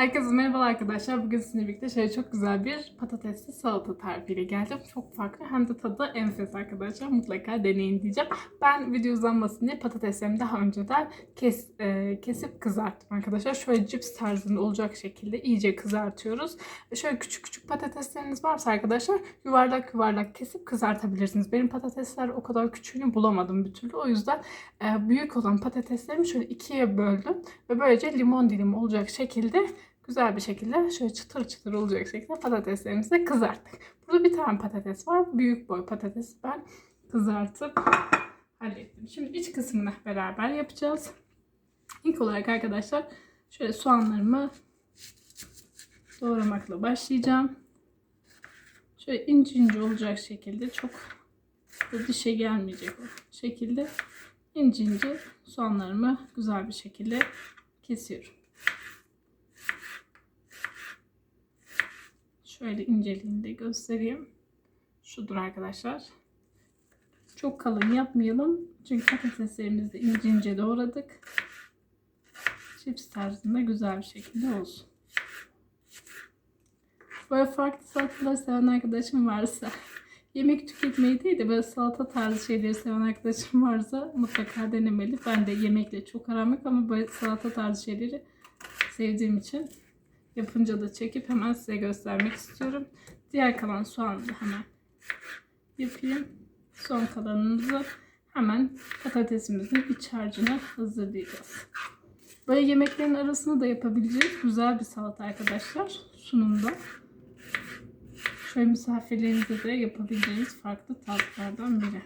Herkese merhaba arkadaşlar. Bugün sizinle birlikte şöyle çok güzel bir patatesli salata tarifiyle geldim. Çok farklı hem de tadı enfes arkadaşlar. Mutlaka deneyin diyeceğim. Ben video uzanmasın diye patateslerimi daha önceden kes, e, kesip kızarttım arkadaşlar. Şöyle cips tarzında olacak şekilde iyice kızartıyoruz. Şöyle küçük küçük patatesleriniz varsa arkadaşlar yuvarlak yuvarlak kesip kızartabilirsiniz. Benim patatesler o kadar küçüğünü bulamadım bir türlü. O yüzden e, büyük olan patateslerimi şöyle ikiye böldüm. Ve böylece limon dilimi olacak şekilde güzel bir şekilde şöyle çıtır çıtır olacak şekilde patateslerimizi de kızarttık. Burada bir tane patates var. Büyük boy patates ben kızartıp hallettim. Şimdi iç kısmını beraber yapacağız. İlk olarak arkadaşlar şöyle soğanlarımı doğramakla başlayacağım. Şöyle ince ince olacak şekilde çok dişe gelmeyecek şekilde ince ince soğanlarımı güzel bir şekilde kesiyorum. Şöyle inceliğini de göstereyim. Şudur arkadaşlar. Çok kalın yapmayalım. Çünkü patateslerimizi de ince ince doğradık. Chips tarzında güzel bir şekilde olsun. Böyle farklı salatalar seven arkadaşım varsa yemek tüketmeyi değil de böyle salata tarzı şeyleri seven arkadaşım varsa mutlaka denemeli. Ben de yemekle çok aram yok ama böyle salata tarzı şeyleri sevdiğim için yapınca da çekip hemen size göstermek istiyorum. Diğer kalan soğanı da hemen yapayım. Son kalanımızı hemen patatesimizin iç harcına hazırlayacağız. Böyle yemeklerin arasında da yapabileceğiz güzel bir salata arkadaşlar sunumda. Şöyle misafirlerinize de yapabileceğiniz farklı tatlardan biri.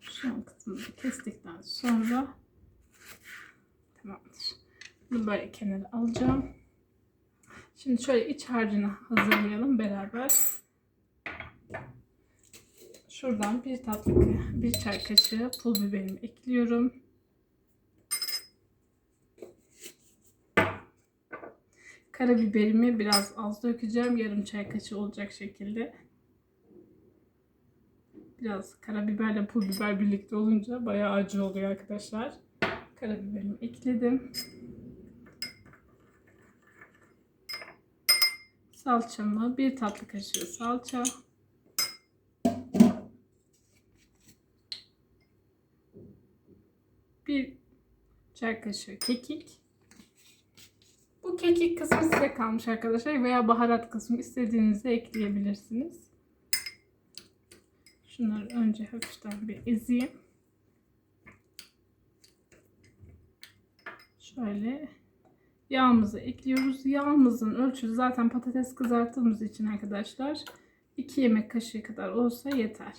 Son kısmını kestikten sonra tamamdır. Bunu böyle kenara alacağım. Şimdi şöyle iç harcını hazırlayalım beraber. Şuradan bir tatlı bir çay kaşığı pul biberimi ekliyorum. Karabiberimi biraz az dökeceğim. Yarım çay kaşığı olacak şekilde. Biraz karabiberle pul biber birlikte olunca bayağı acı oluyor arkadaşlar. Karabiberimi ekledim. Salçamı bir tatlı kaşığı salça. Bir çay kaşığı kekik. Bu kekik kısmı size kalmış arkadaşlar veya baharat kısmı istediğinizi ekleyebilirsiniz. Şunları önce hafiften bir ezeyim. Şöyle yağımızı ekliyoruz. Yağımızın ölçüsü zaten patates kızarttığımız için arkadaşlar 2 yemek kaşığı kadar olsa yeter.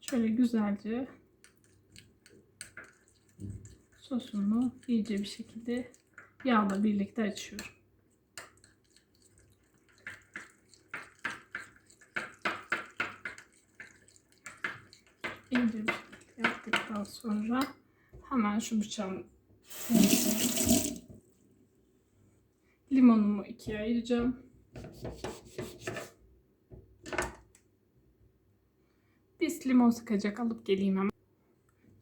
Şöyle güzelce sosumu iyice bir şekilde yağla birlikte açıyorum. İyice bir şekilde yaptıktan sonra hemen şu bıçağın limonumu ikiye ayıracağım. Biz limon sıkacak alıp geleyim hemen.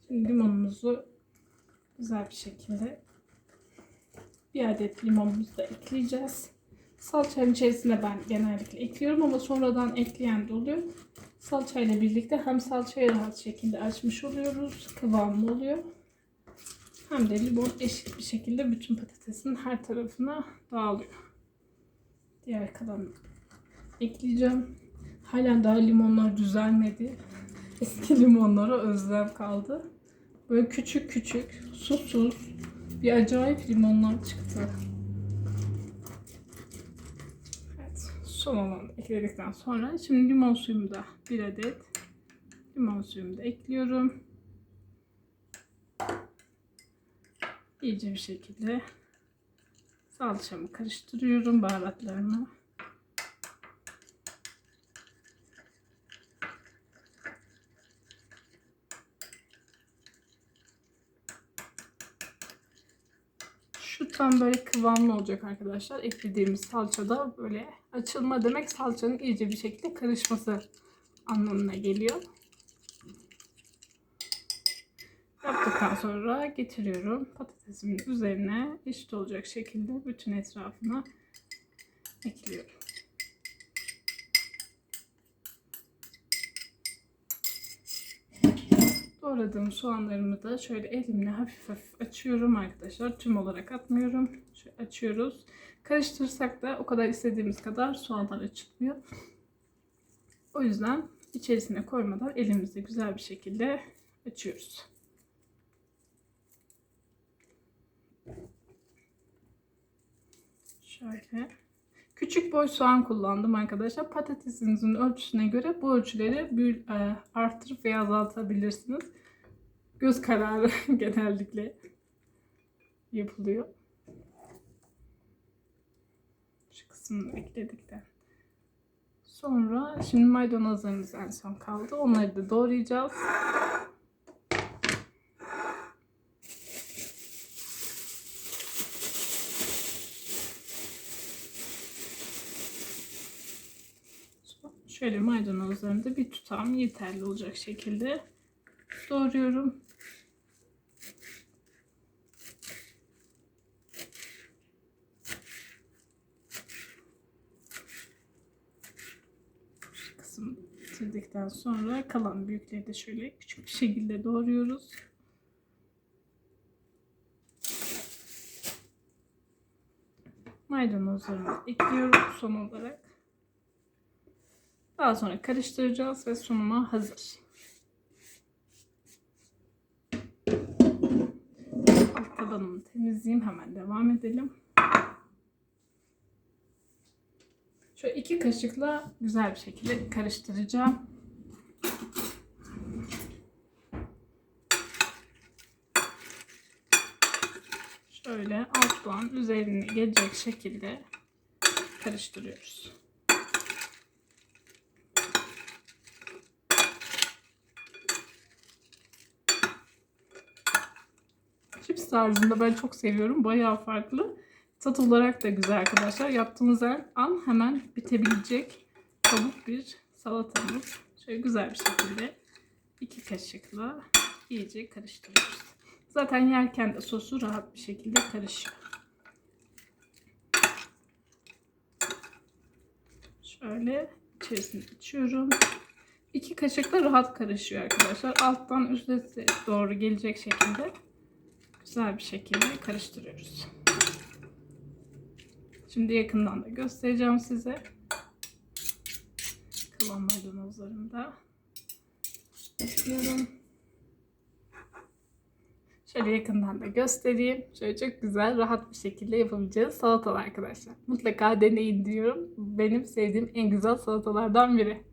Şimdi limonumuzu güzel bir şekilde bir adet limonumuzu da ekleyeceğiz. Salçanın içerisine ben genellikle ekliyorum ama sonradan ekleyen de oluyor. Salçayla birlikte hem salçayı rahat şekilde açmış oluyoruz. Kıvamlı oluyor. Hem de limon eşit bir şekilde bütün patatesin her tarafına dağılıyor. Diğer kalanı ekleyeceğim. Halen daha limonlar düzelmedi. Eski limonlara özlem kaldı. Böyle küçük küçük, susuz bir acayip limonlar çıktı. Evet, son olanı ekledikten sonra şimdi limon suyumu da bir adet limon suyumu da ekliyorum. İyice bir şekilde salçamı karıştırıyorum baharatlarımı. Şu tam böyle kıvamlı olacak arkadaşlar. Eklediğimiz salçada böyle açılma demek salçanın iyice bir şekilde karışması anlamına geliyor. Yaptıktan sonra getiriyorum. Patatesimin üzerine eşit olacak şekilde bütün etrafına ekliyorum. Doğradığım soğanlarımı da şöyle elimle hafif hafif açıyorum arkadaşlar. Tüm olarak atmıyorum. Şöyle açıyoruz. Karıştırsak da o kadar istediğimiz kadar soğanlar açılmıyor. O yüzden içerisine koymadan elimizde güzel bir şekilde açıyoruz. Şöyle. Küçük boy soğan kullandım arkadaşlar. Patatesinizin ölçüsüne göre bu ölçüleri e, arttırıp veya azaltabilirsiniz. Göz kararı genellikle yapılıyor. Şu kısmını ekledikten sonra şimdi maydanozlarımız en son kaldı. Onları da doğrayacağız. Şöyle maydanozlarını da bir tutam yeterli olacak şekilde doğruyorum. Kısmı bitirdikten sonra kalan büyükleri de şöyle küçük bir şekilde doğruyoruz. Maydanozlarımı ekliyorum son olarak. Daha sonra karıştıracağız ve sunuma hazır. Alt tabanımı temizleyeyim. Hemen devam edelim. Şöyle iki kaşıkla güzel bir şekilde karıştıracağım. Şöyle alttan üzerine gelecek şekilde karıştırıyoruz. Chips tarzında ben çok seviyorum. Bayağı farklı. Tat olarak da güzel arkadaşlar. Yaptığımız her an hemen bitebilecek tavuk bir salatamız. Şöyle güzel bir şekilde iki kaşıkla iyice karıştırıyoruz. Zaten yerken de sosu rahat bir şekilde karışıyor. Şöyle içerisine içiyorum. İki kaşıkla rahat karışıyor arkadaşlar. Alttan üste doğru gelecek şekilde güzel bir şekilde karıştırıyoruz. Şimdi yakından da göstereceğim size. Kalan maydanozlarını da ekliyorum. Şöyle yakından da göstereyim. Şöyle çok güzel, rahat bir şekilde yapabileceğiz salatalar arkadaşlar. Mutlaka deneyin diyorum. Benim sevdiğim en güzel salatalardan biri.